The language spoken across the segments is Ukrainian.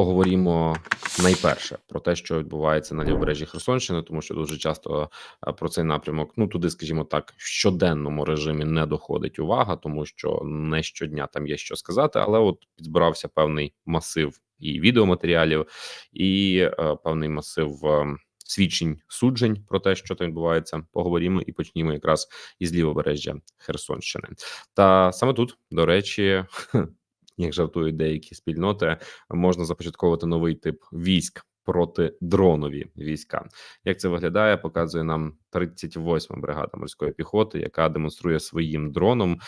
Поговоримо найперше про те, що відбувається на лівобережжі Херсонщини, тому що дуже часто е, про цей напрямок, ну туди, скажімо так, в щоденному режимі не доходить увага, тому що не щодня там є що сказати, але от підзбирався певний масив і відеоматеріалів, і е, певний масив. Е, Свідчень суджень про те, що там відбувається, поговоримо і почнімо якраз із лівобережжя Херсонщини. Та саме тут, до речі, як жартують деякі спільноти, можна започатковувати новий тип військ проти дронові війська. Як це виглядає, показує нам 38 ма бригада морської піхоти, яка демонструє своїм дроном.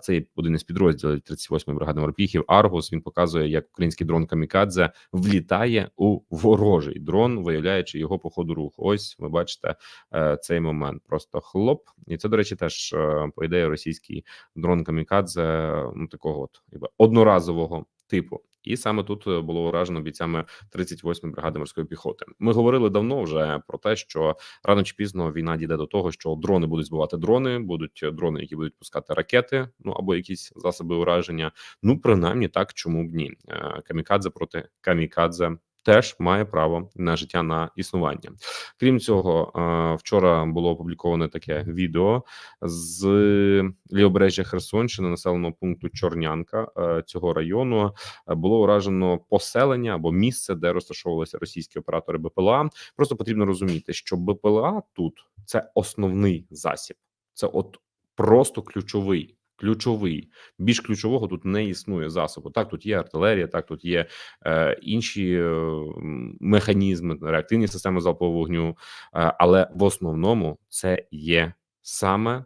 Це один із підрозділів 38 ї бригади морпіхів. Аргус він показує, як український дрон Камікадзе влітає у ворожий дрон, виявляючи його по ходу руху. Ось ви бачите е, цей момент. Просто хлоп, і це до речі, теж е, по ідеї російський дрон Камікадзе ну такого от одноразового типу. І саме тут е, було вражено бійцями 38-ї бригади морської піхоти. Ми говорили давно вже про те, що рано чи пізно війна дійде до того, що дрони будуть збивати дрони, будуть дрони, які будуть пускати ракети, ну або якісь засоби ураження. Ну принаймні так, чому б ні? Е, камікадзе проти камікадзе теж має право на життя на існування. Крім цього, е, вчора було опубліковане таке відео з лівобережжя Херсонщини, населеного пункту Чорнянка е, цього району. Е, було уражено поселення або місце, де розташовувалися російські оператори БПЛА. Просто потрібно розуміти, що БПЛА тут це основний засіб, це от просто ключовий ключовий. Більш ключового тут не існує засобу. Так, тут є артилерія, так тут є е, інші е, механізми, реактивні системи залпового вогню, е, але в основному це є саме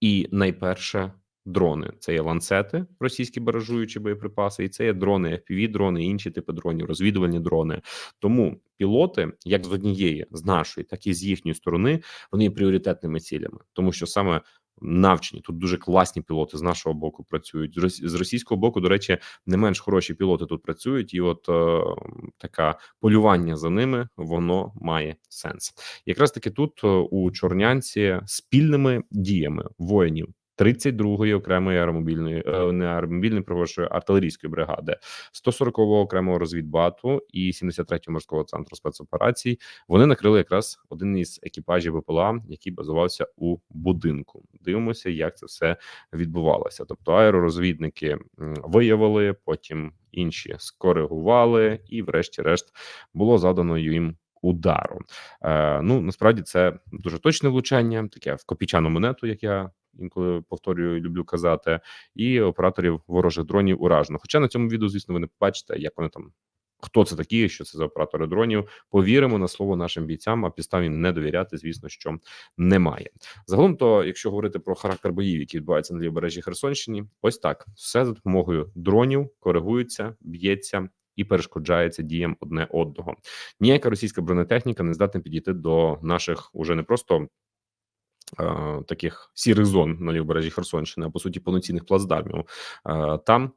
і найперше. Дрони це є ланцети, російські баражуючі боєприпаси, і це є дрони, fpv дрони, інші типи дронів, розвідувальні дрони. Тому пілоти, як з однієї з нашої, так і з їхньої сторони, вони є пріоритетними цілями, тому що саме навчені. Тут дуже класні пілоти з нашого боку працюють. з російського боку, до речі, не менш хороші пілоти тут працюють, і от е, таке полювання за ними воно має сенс. Якраз таки тут е, у Чорнянці спільними діями воїнів 32-ї окремої аеромобільної е, не аеромобільної проводшої артилерійської бригади, 140-го окремого розвідбату і 73-го морського центру спецоперацій. Вони накрили якраз один із екіпажів ВПЛА, який базувався у будинку. Дивимося, як це все відбувалося. Тобто, аеророзвідники виявили, потім інші скоригували, і, врешті-решт, було задано їм. Удару, е, ну насправді це дуже точне влучання, таке в копійчану монету, як я інколи повторюю, люблю казати, і операторів ворожих дронів уражено. Хоча на цьому відео, звісно, ви не побачите, як вони там. Хто це такі, що це за оператори дронів? Повіримо на слово нашим бійцям, а підставі не довіряти, звісно, що немає. Загалом, то якщо говорити про характер боїв, які відбуваються на лівобережжі Херсонщині, ось так все за допомогою дронів коригується, б'ється і перешкоджається діям одне одного. Ніяка російська бронетехніка не здатна підійти до наших уже не просто таких сірих зон на лівобережжі Херсонщини, а по суті повноцінних плацдармів. Е, там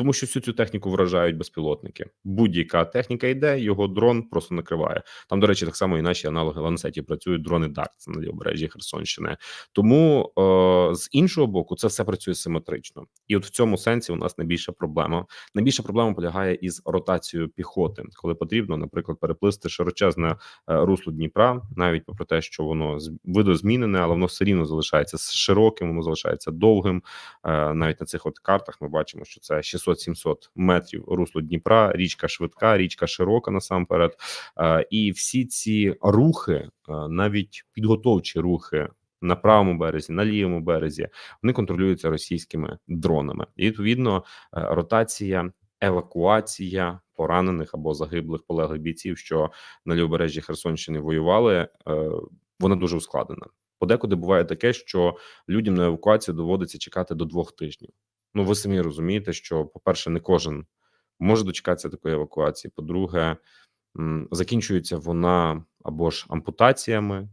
тому що всю цю техніку вражають безпілотники. Будь-яка техніка йде, його дрон просто накриває. Там, до речі, так само і наші аналоги ланцеті працюють дрони Дарт на лівобережжі Херсонщини. Тому е, з іншого боку, це все працює симетрично, і от в цьому сенсі у нас найбільша проблема. Найбільша проблема полягає із ротацією піхоти, коли потрібно, наприклад, переплисти широчезне е, русло Дніпра, навіть попри те, що воно видозмінене, але воно все рівно залишається широким, воно залишається довгим. Е, навіть на цих от картах ми бачимо, що це 600 600-700 метрів русло Дніпра, річка швидка, річка широка насамперед. Е, і всі ці рухи, е, навіть підготовчі рухи. На правому березі, на лівому березі вони контролюються російськими дронами, і відповідно е, ротація, евакуація поранених або загиблих полеглих бійців, що на лівобережжі Херсонщини воювали, вона дуже ускладнена. Подекуди буває таке, що людям на евакуацію доводиться чекати до двох тижнів. Ну, ви самі розумієте, що, по-перше, не кожен може дочекатися такої евакуації. По-друге, закінчується вона або ж ампутаціями,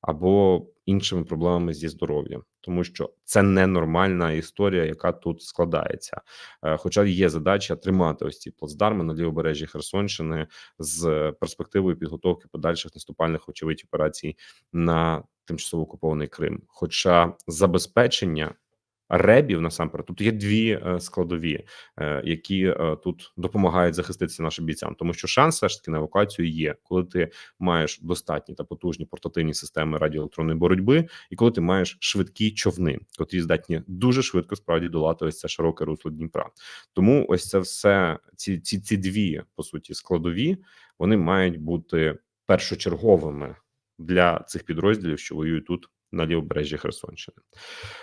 або іншими проблемами зі здоров'ям, тому що це ненормальна історія, яка тут складається. Е, хоча є задача тримати ось ці плацдарми на лівобережжі Херсонщини з перспективою підготовки подальших наступальних очевидь операцій на тимчасово окупований Крим. Хоча забезпечення ребів насамперед. Тобто є дві е, складові, е, які е, тут допомагають захиститися нашим бійцям, тому що шанс все ж таки на евакуацію є, коли ти маєш достатні та потужні портативні системи радіоелектронної боротьби, і коли ти маєш швидкі човни, котрі здатні дуже швидко справді долати ось це широке русло Дніпра. Тому ось це все ці, ці, ці дві по суті складові, вони мають бути першочерговими для цих підрозділів, що воюють тут на лівобережжі Херсонщини.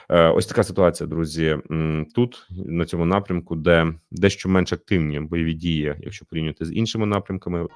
Е, Ось така ситуація, друзі. Тут на цьому напрямку, де дещо менш активні бойові дії, якщо порівнювати з іншими напрямками.